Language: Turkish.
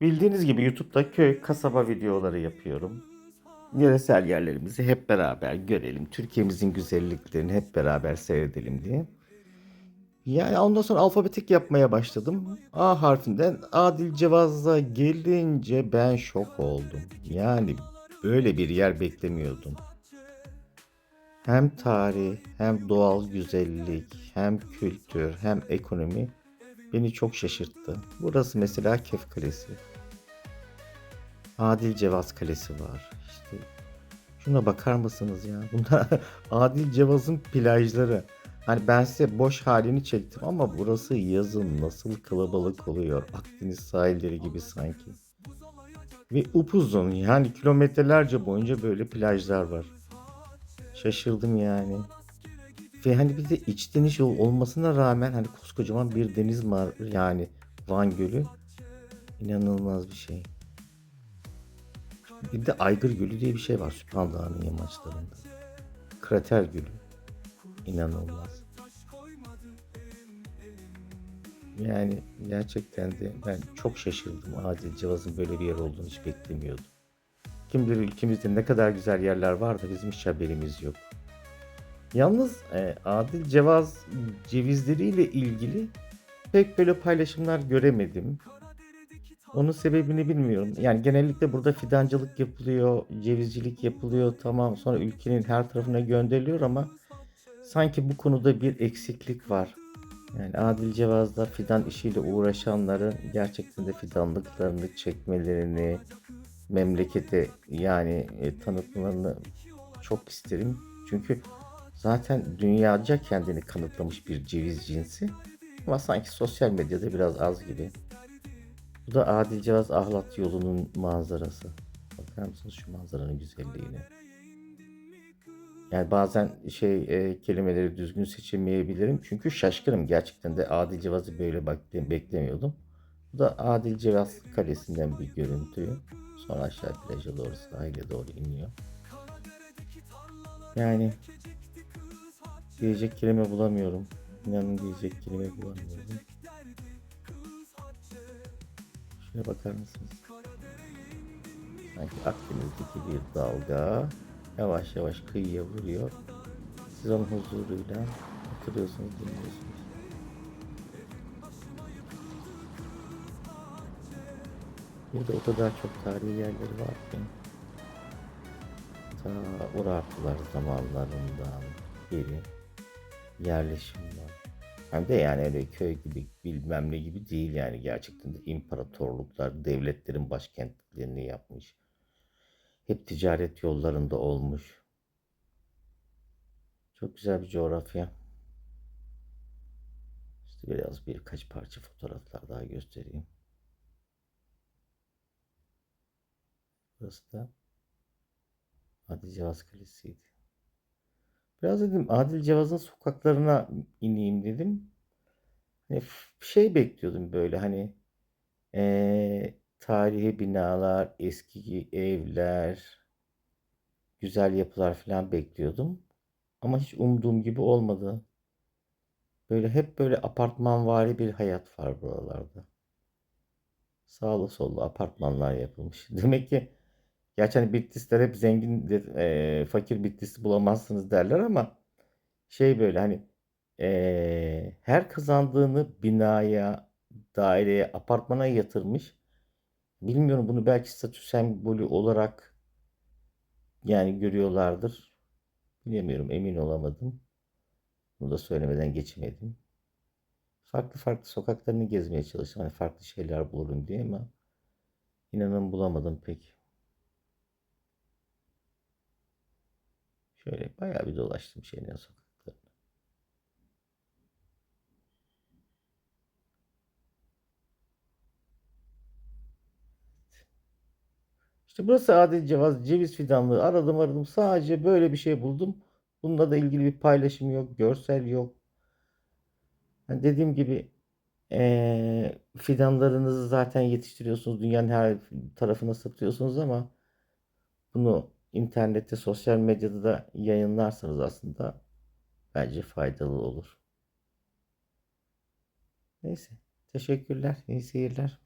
Bildiğiniz gibi YouTube'da köy, kasaba videoları yapıyorum. Yöresel yerlerimizi hep beraber görelim. Türkiye'mizin güzelliklerini hep beraber seyredelim diye. Yani ondan sonra alfabetik yapmaya başladım. A harfinden Adil Cevaz'a gelince ben şok oldum. Yani böyle bir yer beklemiyordum. Hem tarih, hem doğal güzellik, hem kültür, hem ekonomi beni çok şaşırttı. Burası mesela Kef Kalesi. Adil Cevaz Kalesi var. İşte şuna bakar mısınız ya? Bunlar Adil Cevaz'ın plajları. Hani ben size boş halini çektim ama burası yazın nasıl kalabalık oluyor. Akdeniz sahilleri gibi sanki. Ve upuzun yani kilometrelerce boyunca böyle plajlar var. Şaşırdım yani. Ve hani bir de iç deniz yol olmasına rağmen hani koskocaman bir deniz var yani Van Gölü. İnanılmaz bir şey. Bir de Aygır Gölü diye bir şey var Süphan Dağı'nın yamaçlarında. Krater Gölü. İnanılmaz. Yani gerçekten de ben çok şaşırdım. Adil Cevaz'ın böyle bir yer olduğunu hiç beklemiyordum. Kim bilir ülkemizde ne kadar güzel yerler var da bizim hiç haberimiz yok. Yalnız e, Adil Cevaz cevizleriyle ilgili pek böyle paylaşımlar göremedim. Onun sebebini bilmiyorum. Yani genellikle burada fidancılık yapılıyor, cevizcilik yapılıyor tamam sonra ülkenin her tarafına gönderiliyor ama sanki bu konuda bir eksiklik var. Yani Adil Cevaz'da fidan işiyle uğraşanların gerçekten de fidanlıklarını çekmelerini, memlekete yani e, tanıtmalarını çok isterim. Çünkü zaten dünyaca kendini kanıtlamış bir ceviz cinsi. Ama sanki sosyal medyada biraz az gibi. Bu da Adil Cevaz Ahlat yolunun manzarası. Bakar mısınız şu manzaranın güzelliğine? Yani bazen şey e, kelimeleri düzgün seçemeyebilirim. Çünkü şaşkınım. Gerçekten de Adil Cevaz'ı böyle bak beklemiyordum. Bu da Adil Cevaz Kalesi'nden bir görüntü. Sonra aşağı plaja doğru sahile doğru iniyor. Yani diyecek kelime bulamıyorum. İnanın diyecek kelime bulamıyorum. Şuraya bakar mısınız? Sanki Akdeniz'deki bir dalga yavaş yavaş kıyıya vuruyor. Siz onun huzuruyla oturuyorsunuz, dinliyorsunuz. Burada o kadar çok tarihi yerleri var ki. Ta Urartular zamanlarından beri yerleşim var. Hem de yani öyle köy gibi bilmem ne gibi değil yani gerçekten de imparatorluklar, devletlerin başkentlerini yapmış. Hep ticaret yollarında olmuş. Çok güzel bir coğrafya. İşte biraz birkaç parça fotoğraflar daha göstereyim. Burası da Adil Cevaz Kalesi'ydi. Biraz dedim Adil Cevaz'ın sokaklarına ineyim dedim. Hani şey bekliyordum böyle hani ee, tarihi binalar, eski evler, güzel yapılar falan bekliyordum. Ama hiç umduğum gibi olmadı. Böyle hep böyle apartmanvari bir hayat var buralarda. Sağlı sollu apartmanlar yapılmış. Demek ki gerçi hani Bitlisler hep zengindir, e, fakir Bitlis'i bulamazsınız derler ama şey böyle hani e, her kazandığını binaya, daireye, apartmana yatırmış. Bilmiyorum bunu belki statü sembolü olarak yani görüyorlardır. Bilemiyorum emin olamadım. Bunu da söylemeden geçemedim. Farklı farklı sokaklarını gezmeye çalıştım. Hani farklı şeyler bulurum diye ama inanın bulamadım pek. Şöyle bayağı bir dolaştım şeyden sokaklarını. İşte burası Adil Cevaz ceviz fidanlığı. Aradım aradım sadece böyle bir şey buldum. Bununla da ilgili bir paylaşım yok, görsel yok. Yani dediğim gibi eee, fidanlarınızı zaten yetiştiriyorsunuz. Dünyanın her tarafına satıyorsunuz ama bunu internette, sosyal medyada da yayınlarsanız aslında bence faydalı olur. Neyse. Teşekkürler. İyi seyirler.